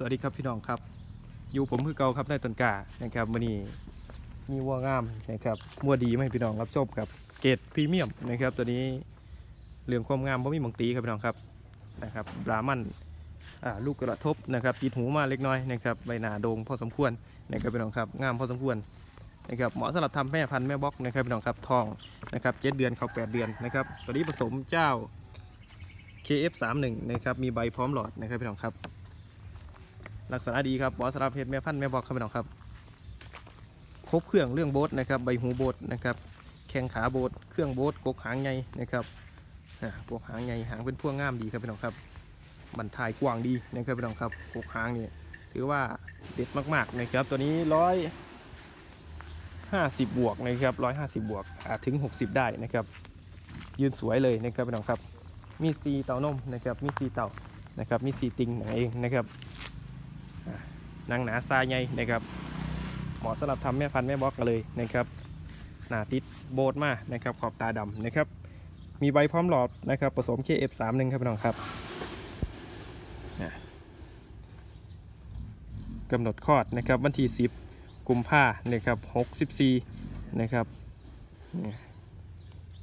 สวัสดีครับพี่น้องครับ อยู่ผมคือเก่าครับนายต้นกานะครับวันนี้มีวัวงามนะครับวัวดีมาให้พี่น้องรับชมครับเกรดพรีเมียมนะครับตัวนี้เรื่องความงามบ่มีมองตีครับพี่น้องครับนะครับบรามันอ่าลูกกระทบนะครับติดหูมาเล็กน้อยนะครับใบหน้าโด่งพอสมควรนะครับพี่น้องครับงามพอสมควรนะครับเหมาะสำหรับทำแม่พันธุ์แม่บล็อกนะครับพี่น้องครับทองนะครับเจ็ดเดือนเขาแปดเดือนนะครับตัวนี้ผสมเจ้า KF31 นะครับมีใบพร้อมหลอดนะครับพี่น้องครับ ลักษณะดีครับบอสรับเพชรแม่พันธุ์แม่บอกครับพี่น้องครับครบเครื่องเรื่องโบสนะครับใบหูโบสนะครับแข้งขาโบสเครื่องโบสกกหางใหญ่นะครับกกหางใหญ่หางเป็นพ่วงงามดีครับพี่น้องครับบรรทายกว้างดีนะครับพี่น้องครับกกหางนี่ถือว่าเด็ดมากๆนะครับตัวนี้ร้อยห้าสิบบวกนะครับร้อยห้าสิบบวกอาจถึงหกสิบได้นะครับ ยืนสวยเลยนะครับพี่น้องครับมีซีเต่านมนะครับมีซีเต่านะครับมีซีติงหนังเองนะครับ นังหนาทรายใหญ่นะครับเหมาะสำหรับทำแม่พันธุ์แม่บล็อกกันเลยนะครับหนาติดโบดมากนะครับขอบตาดำนะครับ มีใบพร้อมหลอดนะครับผสม KF31 ครับพี่น้องครับกำหนดคลอดนะครับวันที่ 10 กุมภานะครับ64นะครับ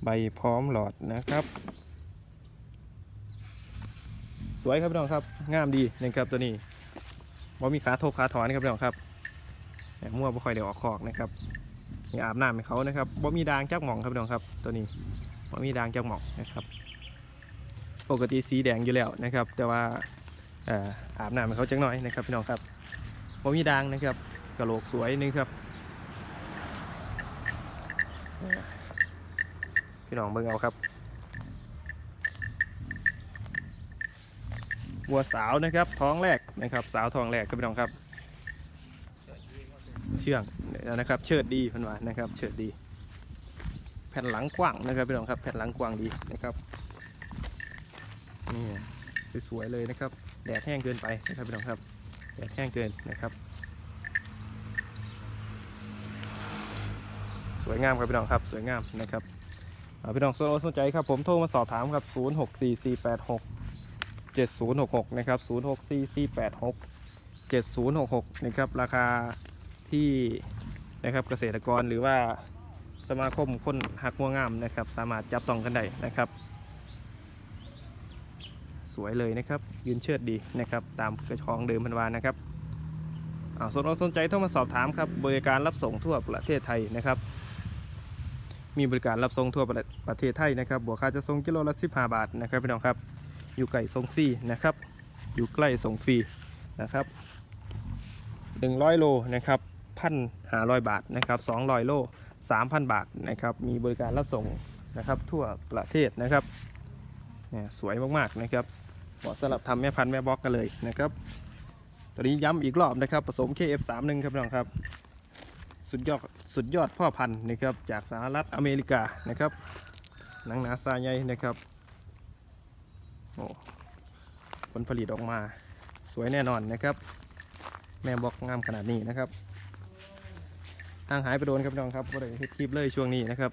ใบพร้อมหลอดนะครับ สวยครับพี่น้องครับงามดีนะครับตัวนี้ บ่มีขาโทกขาถอนครับพี่น้องครับแหม่มั่วบ่ค่อยได้ออกคอกนะครับนี่อาบน้ำให้เขานะครับบ่มีดางจักหม่องครับพี่น้องครับ ตัวนี้บ่มีดางจักหม่องนะครับ ปกติสีแดงอยู่แล้วนะครับ แต่ว่าอาบน้ำให้เขาจักหน่อยนะครับพี่น้องครับบ่มีดางนะครับกระโหลกสวยนึงครับพี่น้องเบิ่งเอาครับ วัวสาวนะครับท้องแรกนะครับ สาวท้องแรกครับพี่น้องครับ เชื่องนะครับ เชิดดีพันวานะครับ เชิดดี แผ่นหลังกว้างนะครับพี่น้องครับ แผ่นหลังกว้างดีนะครับนี่สวยๆเลยนะครับ แดดแห้งเกินไปนะครับพี่น้องครับ แดดแห้งเกินนะครับ สวยงามครับพี่น้องครับ สวยงามนะครับพี่น้องสนใจครับผมโทรมาสอบถามครับ 0 6 4 4 8 6 7066 นะครับ 064486 7066 นะครับ ราคาที่นะครับเกษตรกรหรือว่าสมาคมคนหักงัวงามนะครับ สามารถจับต้องกันได้นะครับ สวยเลยนะครับ ยืนเชิดดีนะครับ ตามกระชองเดิมพันวานะครับอ่าสนอกสนใจโทรมาสอบถามครับ บริการรับส่งทั่วประเทศไทยนะครับ มีบริการรับส่งทั่วประประเทศไทยนะครับบวกค่าจะส่งกิโลละ15 บาทนะครับพี่น้องครับ อยู่ไกลส่งฟรีนะครับ อยู่ใกล้ส่งฟรีนะครับ100 โลนะครับพันหาร้อยบาทนะครับ200 โล 3,000 บาทนะครับมีบริการรับส่งนะครับทั่วประเทศนะครับเนี่ยสวยมากๆนะครับเหมาะสำหรับทำแม่พันธุ์แม่บล็อกกันเลยนะครับตัวนี้ย้ำอีกรอบนะครับผสม KF31 ครับน้องครับสุดยอดสุดยอดพ่อพันธุ์นะครับจากสหรัฐอเมริกานะครับหนังหนาซาใหญ่นะครับ โอ้ผลผลิตออกมาสวยแน่นอนนะครับ แม่บอกงามขนาดนี้นะครับห่างหายไปโดนครับพี่น้องครับก็เลยเฮ็ดคลิปเลยช่วงนี้นะครับ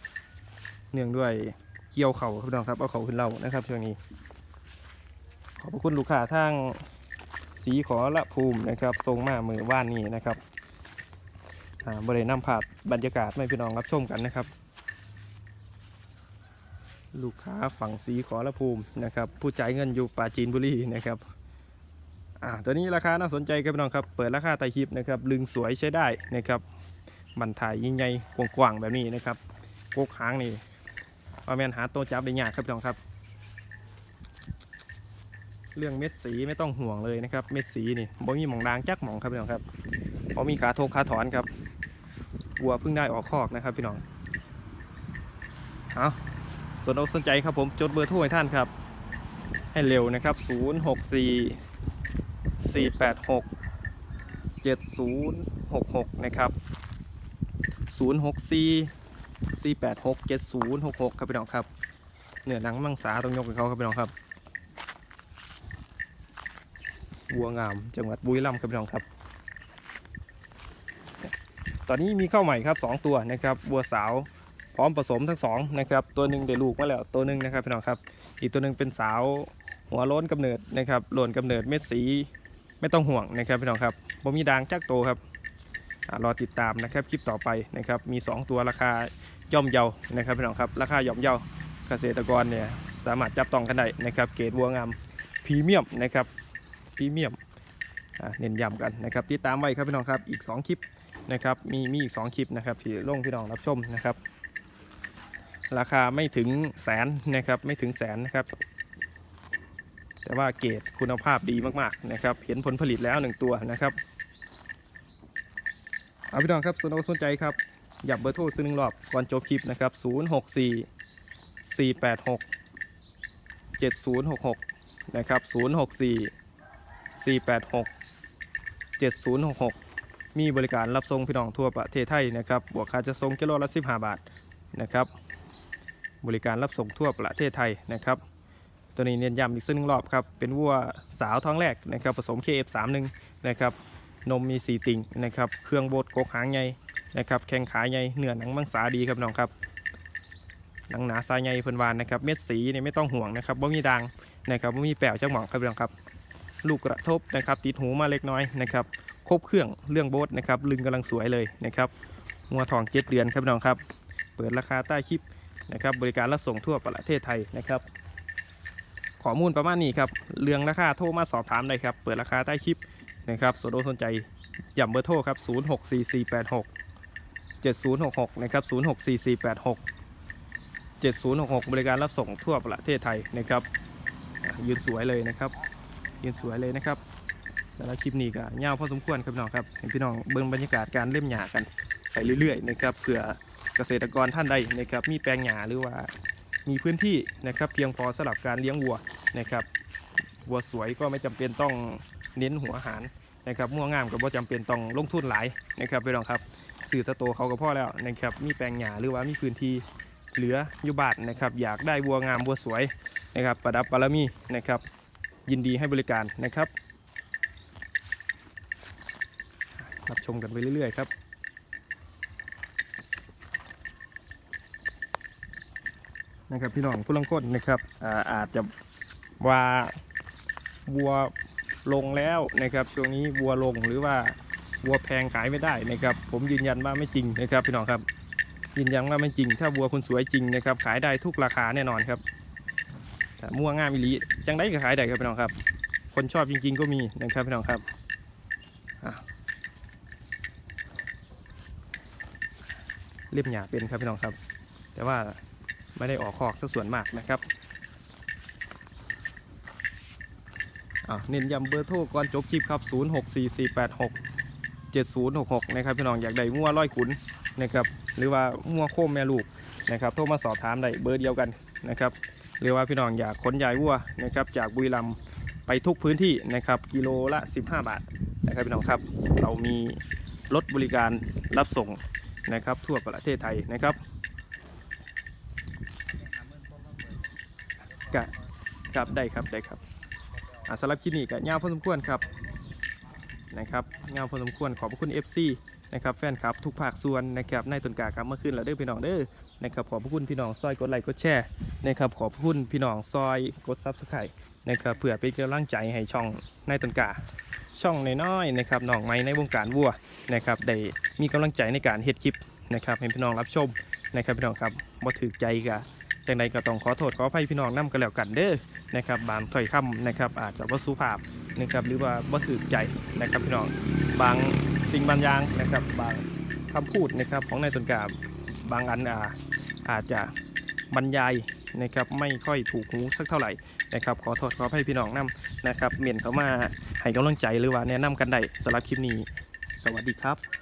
เนื่องด้วยเกี่ยวเข่าครับพี่น้องครับเอาเข่าขึ้นเล่านะครับช่วงนี้ ขอบพระคุณลูกค้าทางสีขอละภูมินะครับทรงมามือว่านนี้นะครับอ่าบริเวณน้ำภาพบรรยากาศให้พี่น้องรับชมกันนะครับ ลูกค้าฝั่งสีขอละภูมินะครับ ผู้จ่ายเงินอยู่ปราจีนบุรีนะครับอ่าตัวนี้ราคาน่าสนใจครับพี่น้องครับ เปิดราคาไต่คลิปนะครับ ลึงสวยใช้ได้นะครับบันถ่ายยิ่งใหญ่กว้างๆแบบนี้นะครับโกกหางนี่ว่าแมนหาตัวจับได้ยากครับพี่น้องครับ เรื่องเม็ดสีไม่ต้องห่วงเลยนะครับ เม็ดสีนี่บ่มีหมองดางจักหมองครับพี่น้องครับเพราะมีขาโทกขาถอนครับวัวเพิ่งได้ออกคอกนะครับพี่น้องเอา สนอกสนใจครับผมจดเบอร์โทรให้ท่านครับ ให้เร็วนะครับ 0 6 4 4 8 6 7 0 6 6 นะครับ 0 6 4 4 8 6 7 0 6 6 ครับพี่น้องครับเหนือหนังมังสาต้องยกให้เขาครับพี่น้องครับวัวงามจังหวัดบุรีรัมย์ครับพี่น้องครับ ตอนนี้มีเข้าใหม่ครับ 2 ตัวนะครับวัวสาว พร้อมผสมทั้งสองนะครับตัวหนึ่งได้ลูกมาแล้วตัวหนึ่งนะครับพี่น้องครับ อีกตัวหนึ่งเป็นสาวหัวโล้นกำเนิดนะครับหล่นกำเนิดเม็ดสีไม่ต้องห่วงนะครับพี่น้องครับบ่มีดางจักโตครับรอติดตามนะครับคลิปต่อไปนะครับมี 2 ตัวราคาย่อมเยานะครับพี่น้องครับราคาย่อมเยาเกษตรกรเนี่ยสามารถจับต้องกันได้นะครับเกรดวัวงามพรีเมียมนะครับพรีเมียมอ่าเน้นย้ำกันนะครับติดตามไว้ครับพี่น้องครับอีก 2 คลิปนะครับมีมีอีก 2 คลิปนะครับที่ลงพี่น้องรับชมนะครับ ราคาไม่ถึงแสนนะครับไม่ถึงแสนนะครับ แต่ว่าเกรดคุณภาพดีมากๆนะครับ เห็นผลผลิตแล้วหนึ่งตัวนะครับเอาพี่น้องครับสนอกสนใจครับหยับเบอร์โทรซื้อหนึ่งรอบก่อนจบคลิปนะครับ 064 486 7066 นะครับ 064 486 7066 มีบริการรับส่งพี่น้องทั่วประเทศไทยนะครับ บวกค่าจะส่งกิโลละ 15 บาทนะครับ บริการรับส่งทั่วประเทศไทยนะครับ ตัวนี้เน้นย้ำอีกสักหนึ่งรอบครับ เป็นวัวสาวท้องแรกนะครับผสม KF31 นะครับนมมีสีติ่งนะครับ เครื่องโบดกกหางใหญ่นะครับ แข้งขาใหญ่เนื้อหนังมังสาดีครับน้องครับหนังหนาสายใหญ่เพิ่นวานนะครับ เม็ดสีเนี่ยไม่ต้องห่วงนะครับบ่มีด่างนะครับบ่มีแปวจักหม่องครับน้องครับ ลูกกระทบนะครับ ติดหูมาเล็กน้อยนะครับครบเครื่องเรื่องโบดนะครับ ลึงกำลังสวยเลยนะครับงัวทองเจ็ดเดือนครับน้องครับ เปิดราคาใต้คลิป นะครับบริการรับส่งทั่วประเทศไทยนะครับข้อมูลประมาณนี้ครับเรื่องราคาโทรมาสอบถามได้ครับ เปิดราคาใต้คลิปนะครับสนอกสนใจย่ำเบอร์โทรครับ 064486 7066 นะครับ 064486 7066 บริการรับส่งทั่วประเทศไทยนะครับยืนสวยเลยนะครับยืนสวยเลยนะครับสำหรับคลิปนี้ก็ยาวพอสมควรครับพี่น้องครับให้พี่น้องเบิ่งบรรยากาศการเล่มหญ้ากันไปเรื่อยๆนะครับเผื่อ เกษตรกรท่านใดนะครับมีแปลงหญ้าหรือว่ามีพื้นที่นะครับเพียงพอสำหรับการเลี้ยงวัวนะครับวัวสวยก็ไม่จำเป็นต้องเน้นหัวอาหารนะครับมั่วงามก็บ่จำเป็นต้องลงทุนหลายนะครับพี่น้องครับสื่อตะโตเขาก็พอแล้วนะครับมีแปลงหญ้าหรือว่ามีพื้นที่เหลืออยู่บานนะครับอยากได้วัวงามวัวสวยนะครับประดับบารมีนะครับยินดีให้บริการนะครับรับชมกันไปเรื่อยๆครับ นะครับ พี่น้องผู้ลังคนนะครับอาอาจจะว่าวัวลงแล้วนะครับช่วงนี้วัวลงหรือว่าวัวแพงขายไม่ได้นะครับ ผมยืนยันว่าไม่จริงนะครับ พี่น้องครับ ยืนยันว่าไม่จริง ถ้าวัวคุณสวยจริงนะครับ ขายได้ทุกราคาแน่นอนครับมั่วงามอิลีจังได้ก็ขายได้ครับพี่น้องครับ คนชอบจริง ๆ ก็มีนะครับพี่น้องครับเรียบหยาเป็นครับพี่น้องครับ แต่ว่า ไม่ได้ออกคอกสัส่วนมากนะครับอ่าเน้นย้ำเบอร์โทรก่อนจบคลิปครับ 064486 7066 นะครับพี่น้องอยากได้มั่วร้อยขุนนะครับหรือว่ามั่วโคมแม่ลูกนะครับโทรมาสอบถามได้เบอร์เดียวกันนะครับหรือว่าพี่น้องอยากขนย้ายวัวนะครับจากบุรีรัมย์ไปทุกพื้นที่นะครับกิโลละ 15 บาทนะครับพี่น้องครับ เรามีรถบริการรับส่งนะครับทั่วประเทศไทยนะครับ กะ ครับได้ครับได้ครับอ่าสำหรับคลิปนี้ก็ยาวพอสมควรครับนะครับยาวพอสมควรขอบคุณ FC นะครับแฟนคลับทุกภาคส่วนนะครับในต้นกากลับเมาขึ้นแล้วเด้อพี่น้องเด้อนะครับขอบคุณพี่น้องซอยกดไลค์กดแชร์นะครับขอบคุณพี่น้องซอยกดซับสไครต์นะครับเพื่อเป็นกำลังใจให้ช่องในต้นกาช่องน้อยๆนะครับน้องไม้ในวงการวัวนะครับได้มีกำลังใจในการเฮ็ดคลิปนะครับให้พี่น้องรับชมนะครับพี่น้องครับบ่ถือใจกะ จังใดก็ต้องขอโทษขออภัยพี่น้องนํกันแล้วกันเด้อนะครับบางถ้อยคำนะครับอาจจะบ่สุภาพนะครับหรือว่าบ่ถูกใจนะครับพี่น้องบางสิ่งบางอย่างนะครับบางคำพูดนะครับของนายตนกาบางอันอาอาจจะบรรยายนะครับไม่ค่อยถูกหูสักเท่าไหร่นะครับขอโทษขออภัยพี่น้องนํนะครับเมียนเขามาให้กำลังใจหรือว่าแนะนำกันได้สำหรับคลิปนี้ สวัสดีครับ